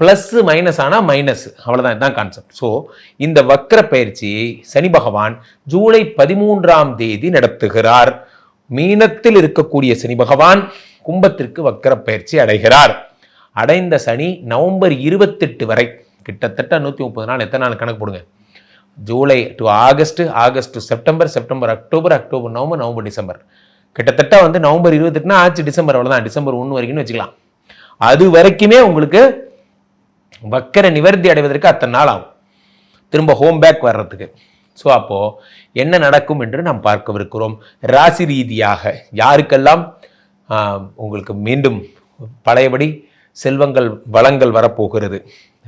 plus minus ஆனால் minus அவ்வளோதான் இதுதான் கான்செப்ட் ஸோ இந்த வக்ர பயிற்சியை சனி பகவான் ஜூலை பதிமூன்றாம் தேதி நடத்துகிறார். மீனத்தில் இருக்கக்கூடிய சனி பகவான் கும்பத்திற்கு வக்கர பயிற்சி அடைகிறார். அடைந்த சனி நவம்பர் இருபத்தெட்டு வரை கிட்டத்தட்ட நூற்றி முப்பது நாள். எத்தனை நாள் கணக்கு போடுங்க? July to August August to September September October October November November December. கிட்டத்தட்ட வந்து நவம்பர் இருபத்தெட்டுனா ஆச்சு டிசம்பர். அவ்வளோதான் டிசம்பர் ஒன்று வரைக்கும்னு வச்சுக்கலாம். அது வரைக்குமே உங்களுக்கு வக்கர நிவர்த்தி அடைவதற்கு அத்தனை நாள் ஆகும். திரும்ப ஹோம் பேக் வர்றதுக்கு. ஸோ அப்போது என்ன நடக்கும் என்று நாம் பார்க்கவிருக்கிறோம். ராசி ரீதியாக யாருக்கெல்லாம் உங்களுக்கு மீண்டும் பழையபடி செல்வங்கள் வளங்கள் வரப்போகிறது.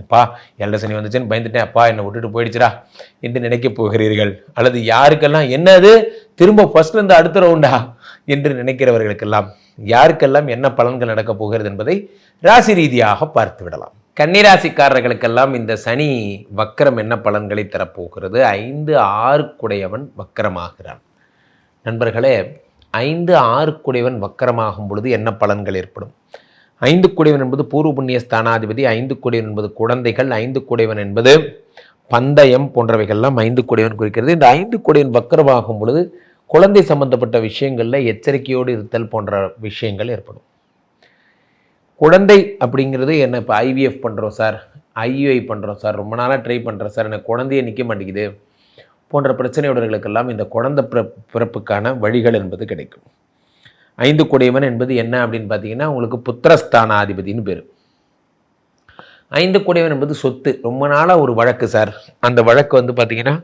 அப்பா எல்ல சனி வந்துச்சுன்னு பயந்துட்டேன். அப்பா என்னை விட்டுட்டு போயிடுச்சுடா என்று நினைக்கப் போகிறீர்கள். அல்லது யாருக்கெல்லாம் என்னது? திரும்ப ஃபர்ஸ்ட்லேருந்து அடுத்த ரவுண்டா என்று நினைக்கிறவர்களுக்கெல்லாம் யாருக்கெல்லாம் என்ன பலன்கள் நடக்கப் போகிறது என்பதை ராசி ரீதியாக பார்த்து விடலாம். கன்னிராசிக்காரர்களுக்கெல்லாம் இந்த சனி வக்கரம் என்ன பலன்களை தரப்போகிறது? ஐந்து ஆறுக்குடையவன் வக்கரமாகிறான் நண்பர்களே ஐந்து ஆறுக்குடையவன் வக்கரமாகும் பொழுது என்ன பலன்கள் ஏற்படும்? ஐந்து குடைவன் என்பது பூர்வ புண்ணிய ஸ்தானாதிபதி ஐந்து குடைவன் என்பது குழந்தைகள் ஐந்து குடைவன் என்பது பந்தயம் போன்றவைகள்லாம் ஐந்து குடைவன் குறிக்கிறது. இந்த ஐந்து குடைவன் வக்கரமாகும் பொழுது குழந்தை சம்பந்தப்பட்ட விஷயங்களில் எச்சரிக்கையோடு இருத்தல் போன்ற விஷயங்கள் ஏற்படும். குழந்தை அப்படிங்கிறது என்ன இப்போ ஐவிஎஃப் பண்ணுறோம் சார் ஐயுஐ பண்ணுறோம் சார் ரொம்ப நாளாக ட்ரை பண்ணுறோம் சார். எனக்கு குழந்தையே நிற்க மாட்டேங்குது. போன்ற பிரச்சனையுடர்களுக்கெல்லாம் இந்த குழந்தை பிற பிறப்புக்கான வழிகள் என்பது கிடைக்கும். ஐந்து குடையவன் என்பது என்ன அப்படின்னு பார்த்தீங்கன்னா உங்களுக்கு புத்திரஸ்தானாதிபதினு பேர். ஐந்து குடையவன் என்பது சொத்து. ரொம்ப நாளாக ஒரு வழக்கு சார். அந்த வழக்கு வந்து பார்த்தீங்கன்னா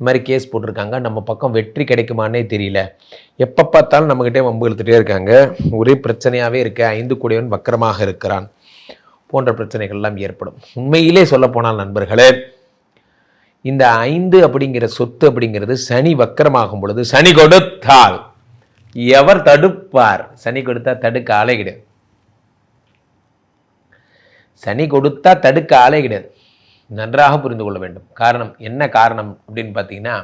இந்த மாதிரி கேஸ் போட்டிருக்காங்க. நம்ம பக்கம் வெற்றி கிடைக்குமானே தெரியல. எப்போ பார்த்தாலும் நம்மக்கிட்டே வம்பு இழுத்துட்டே இருக்காங்க. ஒரே பிரச்சனையாகவே இருக்க ஐந்து கூடியவன் வக்கரமாக இருக்கிறான் போன்ற பிரச்சனைகள்லாம் ஏற்படும். உண்மையிலே சொல்லப்போனால் நண்பர்களே இந்த ஐந்து அப்படிங்கிற சொத்து அப்படிங்கிறது சனி வக்கரமாகும் பொழுது சனி கொடுத்தால் எவர் தடுப்பார்? சனி கொடுத்தா தடுக்க ஆளே கிடையாது. சனி கொடுத்தா தடுக்க ஆளே கிடையாது. நன்றாக புரிந்து கொள்ள வேண்டும். காரணம் என்ன காரணம் அப்படின்னு பார்த்தீங்கன்னா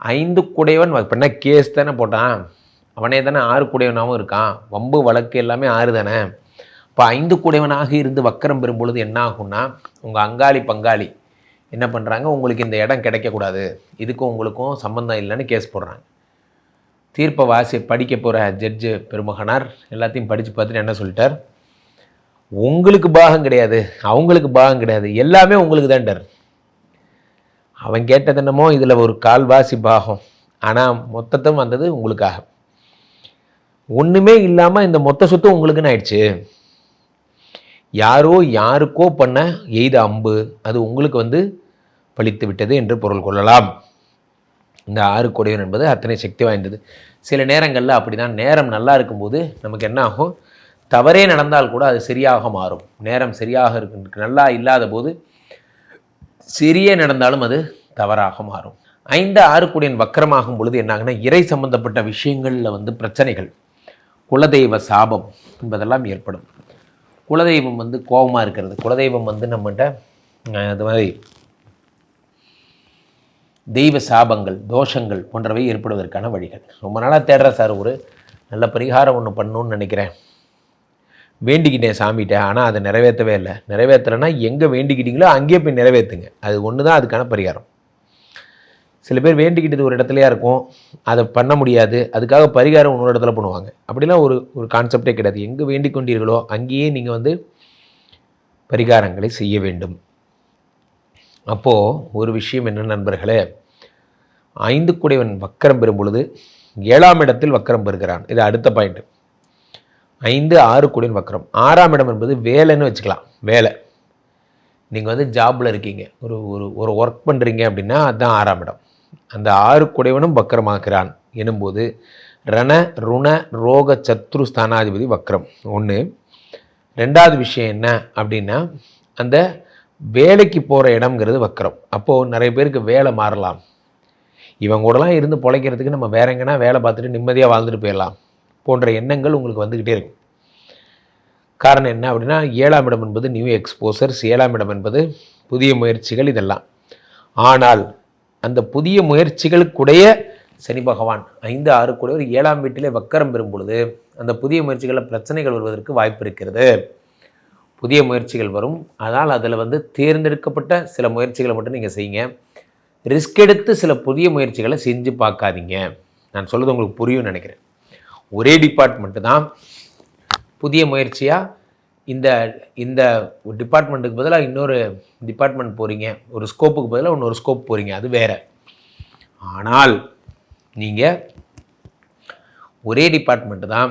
ஐந்து குடையவன் இப்போ என்ன கேஸ் தானே போட்டான். அவனே தானே ஆறு குடையவனாகவும் இருக்கான். வம்பு வழக்கு எல்லாமே ஆறு தானே. இப்போ ஐந்து குடையவனாக இருந்து வக்கரம் பெறும் பொழுது என்ன ஆகும்னா உங்கள் அங்காளி பங்காளி என்ன பண்ணுறாங்க உங்களுக்கு இந்த இடம் கிடைக்கக்கூடாது. இதுக்கும் உங்களுக்கும் சம்மந்தம் இல்லைன்னு கேஸ் போடுறாங்க. தீர்ப்பை வாசி படிக்க போகிற ஜட்ஜு பெருமகனார் எல்லாத்தையும் படித்து பார்த்துட்டு என்ன சொல்லிட்டார்? உங்களுக்கு பாகம் கிடையாது அவங்களுக்கு பாகம் கிடையாது. எல்லாமே உங்களுக்கு தான்டார் அவன் கேட்டது என்னமோ இதில் ஒரு கால்வாசி பாகம். ஆனால் மொத்தத்தும் வந்தது உங்களுக்காக. ஒன்றுமே இல்லாமல் இந்த மொத்த சொத்தும் உங்களுக்குன்னு ஆயிடுச்சு. யாரோ யாருக்கோ பண்ண எய்த அம்பு அது உங்களுக்கு வந்து பலித்து விட்டது என்று பொருள் கொள்ளலாம். இந்த ஆறு கொடையன் என்பது அத்தனை சக்தி வாய்ந்தது. சில நேரங்களில் அப்படிதான். நேரம் நல்லா இருக்கும்போது நமக்கு என்ன ஆகும்? தவறே நடந்தால் கூட அது சரியாக மாறும். நேரம் சரியாக இருக்கு நல்லா இல்லாத போது சரியே நடந்தாலும் அது தவறாக மாறும். ஐந்து ஆறு குடியன் வக்கரமாகும் பொழுது என்னாகுன்னா இறை சம்பந்தப்பட்ட விஷயங்களில் வந்து பிரச்சனைகள் குலதெய்வ சாபம் என்பதெல்லாம் ஏற்படும். குலதெய்வம் வந்து கோபமாக இருக்கிறது. குலதெய்வம் வந்து நம்மகிட்ட அது மாதிரி தெய்வ சாபங்கள் தோஷங்கள் போன்றவை ஏற்படுவதற்கான வழிகள். ரொம்ப நாளாக தேடுற சார் ஒரு நல்ல பரிகாரம் ஒன்று பண்ணணும்னு நினைக்கிறேன். வேண்டிக்கிட்டேன் சாமிகிட்ட ஆனால் அதை நிறைவேற்றவே இல்லை. நிறைவேற்றலைன்னா எங்கே வேண்டிக்கிட்டீங்களோ அங்கேயே போய் நிறைவேற்றுங்க. அது ஒன்று தான் அதுக்கான பரிகாரம். சில பேர் வேண்டிக்கிட்டது ஒரு இடத்துலையாக இருக்கும். அதை பண்ண முடியாது. அதுக்காக பரிகாரம் இன்னொரு இடத்துல பண்ணுவாங்க. அப்படிலாம் ஒரு ஒரு கான்செப்டே கிடையாது. எங்கே வேண்டிக் கொண்டீர்களோ அங்கேயே நீங்கள் வந்து பரிகாரங்களை செய்ய வேண்டும். அப்போது ஒரு விஷயம் என்ன நண்பர்களே? ஐந்து குடைவன் வக்கரம் பெறும் பொழுது ஏழாம் இடத்தில் வக்கரம் பெறுகிறான். இது அடுத்த பாயிண்ட்டு ஐந்து ஆறு குடைவன் வக்கரம் ஆறாம் இடம் என்பது வேலைன்னு வச்சுக்கலாம். வேலை. நீங்கள் வந்து ஜாபில் இருக்கீங்க. ஒரு ஒரு ஒரு ஒர்க் பண்ணுறீங்க அப்படின்னா அதுதான் ஆறாம் இடம். அந்த ஆறு குடைவனும் வக்கரமாக்குறான் எனும்போது ரண ருண ரோக சத்ரு ஸ்தானாதிபதி வக்கரம். ஒன்று ரெண்டாவது விஷயம் என்ன அப்படின்னா அந்த வேலைக்கு போகிற இடம்ங்கிறது வக்கரம். அப்போது நிறைய பேருக்கு வேலை மாறலாம். இவங்க கூடலாம் இருந்து பொழைக்கிறதுக்கு நம்ம வேற எங்கன்னா வேலை பார்த்துட்டு நிம்மதியாக வாழ்ந்துட்டு போயிடலாம். போன்ற எண்ணங்கள் உங்களுக்கு வந்துக்கிட்டே இருக்கும். காரணம் என்ன அப்படின்னா ஏழாம் இடம் என்பது நியூ எக்ஸ்போசர்ஸ் ஏழாம் இடம் என்பது புதிய முயற்சிகள் இதெல்லாம். ஆனால் அந்த புதிய முயற்சிகளுக்குடைய சனி பகவான் ஐந்து ஆறு கூட ஒரு ஏழாம் வீட்டிலே வக்கரம் பெறும் பொழுது அந்த புதிய முயற்சிகளில் பிரச்சனைகள் வருவதற்கு வாய்ப்பு இருக்கிறது. புதிய முயற்சிகள் வரும். அதனால் அதில் வந்து தேர்ந்தெடுக்கப்பட்ட சில முயற்சிகளை மட்டும் நீங்கள் செய்யுங்க. ரிஸ்க் எடுத்து சில புதிய முயற்சிகளை செஞ்சு பார்க்காதீங்க. நான் சொல்கிறது உங்களுக்கு புரியும்னு நினைக்கிறேன். ஒரே டிபார்ட்மெண்ட்டு தான். புதிய முயற்சியாக இந்த இந்த டிபார்ட்மெண்ட்டுக்கு பதிலாக இன்னொரு டிபார்ட்மெண்ட் போகிறீங்க ஒரு ஸ்கோப்புக்கு பதிலாக இன்னொரு ஸ்கோப் போகிறீங்க அது வேறு. ஆனால் நீங்கள் ஒரே டிபார்ட்மெண்ட்டு தான்.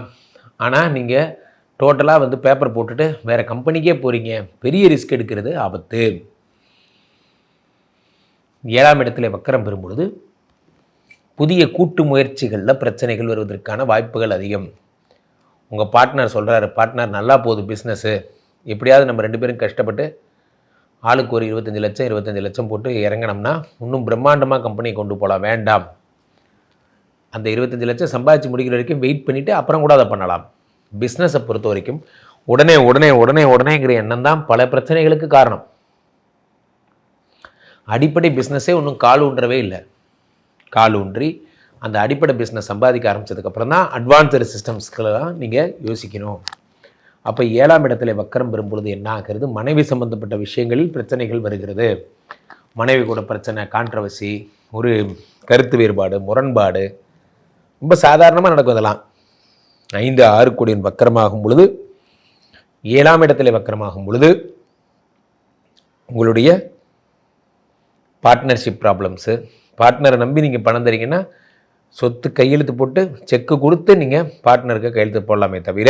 ஆனால் நீங்கள் டோட்டலாக வந்து பேப்பர் போட்டுட்டு வேறு கம்பெனிக்கே போகிறீங்க பெரிய ரிஸ்க் எடுக்கிறது ஆபத்து. ஏழாம் இடத்துல வக்கரம் பெறும்பொழுது புதிய கூட்டு முயற்சிகளில் பிரச்சனைகள் வருவதற்கான வாய்ப்புகள் அதிகம். உங்கள் பார்ட்னர் சொல்கிறாரு பார்ட்னர் நல்லா போகுது பிஸ்னஸ்ஸு எப்படியாவது நம்ம ரெண்டு பேரும் கஷ்டப்பட்டு ஆளுக்கு ஒரு இருபத்தஞ்சி லட்சம் இருபத்தஞ்சி லட்சம் போட்டு இறங்கினோம்னா இன்னும் பிரம்மாண்டமாக கம்பெனியை கொண்டு போகலாம் வேண்டாம். அந்த இருபத்தஞ்சி லட்சம் சம்பாதிச்சு முடிக்கிற வரைக்கும் வெயிட் பண்ணிவிட்டு அப்புறம் கூட அதை பண்ணலாம். பிஸ்னஸை பொறுத்த வரைக்கும் உடனே உடனே உடனே உடனேங்கிற எண்ணம் தான் பல பிரச்சனைகளுக்கு காரணம். அடிப்படை பிஸ்னஸே ஒன்றும் கால் ஊன்றவே இல்லை. கால் ஊன்றி அந்த அடிப்படை பிஸ்னஸ் சம்பாதிக்க ஆரம்பித்ததுக்கப்புறம் தான் அட்வான்ஸ்டு சிஸ்டம்ஸ்க்கெல்லாம் நீங்கள் யோசிக்கணும். அப்போ ஏழாம் இடத்துல வக்கரம் பெறும்பொழுது என்ன ஆகிறது? மனைவி சம்பந்தப்பட்ட விஷயங்களில் பிரச்சனைகள் வருகிறது. மனைவி கூட பிரச்சனை கான்ட்ரவர்சி ஒரு கருத்து வேறுபாடு முரண்பாடு ரொம்ப சாதாரணமாக நடக்கும் இதெல்லாம் ஐந்து ஆறு கோடியின் வக்கரமாகும் பொழுது ஏழாம் இடத்துல வக்கரமாகும் பொழுது உங்களுடைய பார்ட்னர்ஷிப் ப்ராப்ளம்ஸு பார்ட்னரை நம்பி நீங்கள் பணம் தரீங்கன்னா சொத்து கையெழுத்து போட்டு செக்கு கொடுத்து நீங்கள் பார்ட்னருக்கு கையெழுத்து போடலாமே தவிர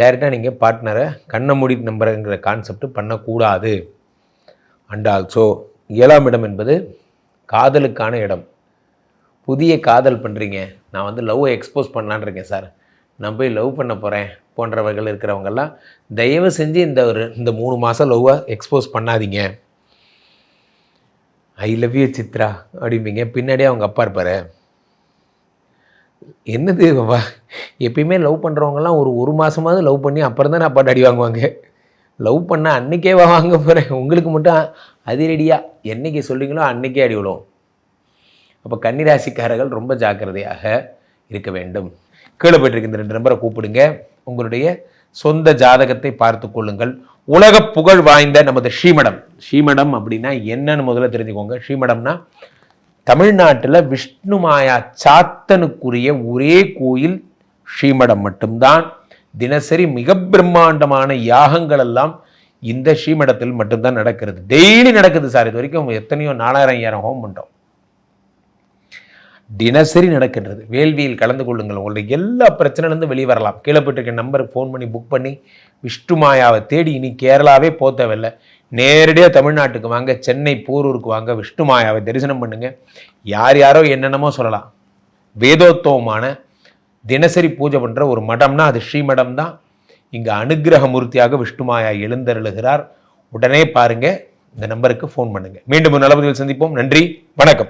டைரெக்டாக நீங்கள் பார்ட்னரை கண்ணை மூடி நம்புறங்கிற கான்செப்ட் பண்ணக்கூடாது. அண்ட் ஆல்சோ ஏழாம் இடம் என்பது காதலுக்கான இடம். புதிய காதல் பண்ணுறீங்க நான் வந்து லவ்வை எக்ஸ்போஸ் பண்ணலான் இருக்கேன் சார். நான் போய் லவ் பண்ண போகிறேன் போன்றவர்கள் இருக்கிறவங்கெல்லாம் தயவு செஞ்சு இந்த ஒரு இந்த மூணு மாதம் லவ்வை எக்ஸ்போஸ் பண்ணாதீங்க. ஐ லவ் யூ சித்ரா அப்படிம்பீங்க. பின்னாடியே அவங்க அப்பா இருப்பார். என்னது வா எப்பயுமே லவ் பண்ணுறவங்கலாம் ஒரு ஒரு மாதமாவது லவ் பண்ணி அப்புறம் தான் அப்பாட்ட அடி வாங்குவாங்க. லவ் பண்ண அன்னைக்கே வா வாங்க போகிறேன் உங்களுக்கு மட்டும் அதிரடியாக என்றைக்கு சொல்கிறீங்களோ அன்றைக்கே அடி விழும். அப்போ கன்னிராசிக்காரர்கள் ரொம்ப ஜாக்கிரதையாக இருக்க வேண்டும். கீழே போயிட்டு இந்த ரெண்டு நம்பரை கூப்பிடுங்க. உங்களுடைய சொந்த ஜாதகத்தை பார்த்து கொள்ளுங்கள். உலக புகழ் வாய்ந்த நமது ஸ்ரீமடம். ஸ்ரீமடம் அப்படின்னா என்னன்னு முதல்ல தெரிஞ்சுக்கோங்க. ஸ்ரீமடம்னா தமிழ்நாட்டில் விஷ்ணு மாயா சாத்தனுக்குரிய ஒரே கோயில் ஸ்ரீமடம் மட்டும்தான். தினசரி மிக பிரம்மாண்டமான யாகங்கள் எல்லாம் இந்த ஸ்ரீமடத்தில் மட்டும்தான் நடக்கிறது. டெய்லி நடக்குது சார். இது வரைக்கும் எத்தனையோ நாலாயிரம் ஐயாயிரம் ஹோம் பண்ணுறோம் தினசரி நடக்கின்றது. வேள்வியில் கலந்து கொள்ளுங்கள். உங்களுடைய எல்லா பிரச்சனையிலேருந்து வெளியே வரலாம். கீழே போயிட்டு நம்பருக்கு ஃபோன் பண்ணி புக் பண்ணி விஷ்ணுமாயாவை தேடி இனி கேரளாவே போக தேவையில்லை. நேரடியாக தமிழ்நாட்டுக்கு வாங்க சென்னை போரூருக்கு வாங்க விஷ்ணுமாயாவை தரிசனம் பண்ணுங்கள் யார் யாரோ என்னென்னமோ சொல்லலாம். வேதோத்தவமான தினசரி பூஜை பண்ணுற ஒரு மடம்னா அது ஸ்ரீமடம் தான் இங்கே அனுகிரகமூர்த்தியாக விஷ்ணுமாயா எழுந்தருளுகிறார். உடனே பாருங்கள் இந்த நம்பருக்கு ஃபோன் பண்ணுங்கள் மீண்டும் ஒரு நல்லபதியில் சந்திப்போம். நன்றி வணக்கம்.